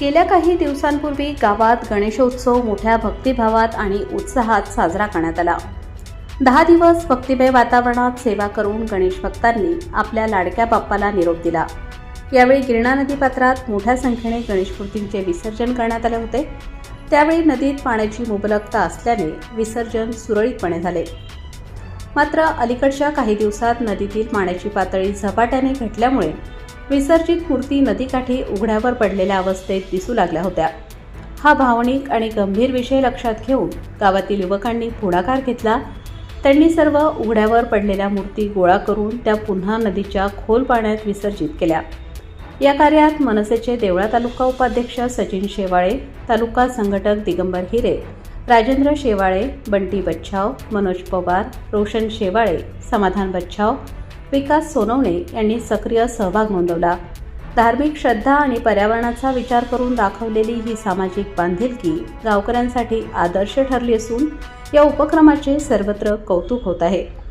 गेल्या काही दिवसांपूर्वी गावात गणेशोत्सव मोठ्या भक्तिभावात आणि उत्साहात साजरा करण्यात आला. दहा दिवस भक्तिमय वातावरणात सेवा करून गणेश भक्तांनी आपल्या लाडक्या बाप्पाला निरोप दिला. यावेळी गिरणा नदीपात्रात मोठ्या संख्येने गणेशमूर्तींचे विसर्जन करण्यात आले होते. त्यावेळी नदीत पाण्याची मुबलकता असल्याने विसर्जन सुरळीतपणे झाले. मात्र अलीकडच्या काही दिवसात नदीतील पाण्याची पातळी झपाट्याने घटल्यामुळे विसर्जित मूर्ती नदीकाठी उघड्यावर पडलेल्या अवस्थेत दिसू लागल्या होत्या. हा भावनिक आणि गंभीर विषय लक्षात घेऊन गावातील युवकांनी पुढाकार घेतला. त्यांनी सर्व उघड्यावर पडलेल्या मूर्ती गोळा करून त्या पुन्हा नदीच्या खोल पाण्यात विसर्जित केल्या. या कार्यात मनसेचे देवळा तालुका उपाध्यक्ष सचिन शेवाळे तालुका संघटक दिगंबर हिरे राजेंद्र शेवाळे बंटी बच्छाव मनोज पवार रोशन शेवाळे समाधान बच्छाव विकास सोनवणे यांनी सक्रिय सहभाग नोंदवला. धार्मिक श्रद्धा आणि पर्यावरणाचा विचार करून दाखवलेली ही सामाजिक बांधिलकी गावकऱ्यांसाठी आदर्श ठरली असून या उपक्रमाचे सर्वत्र कौतुक होत आहे.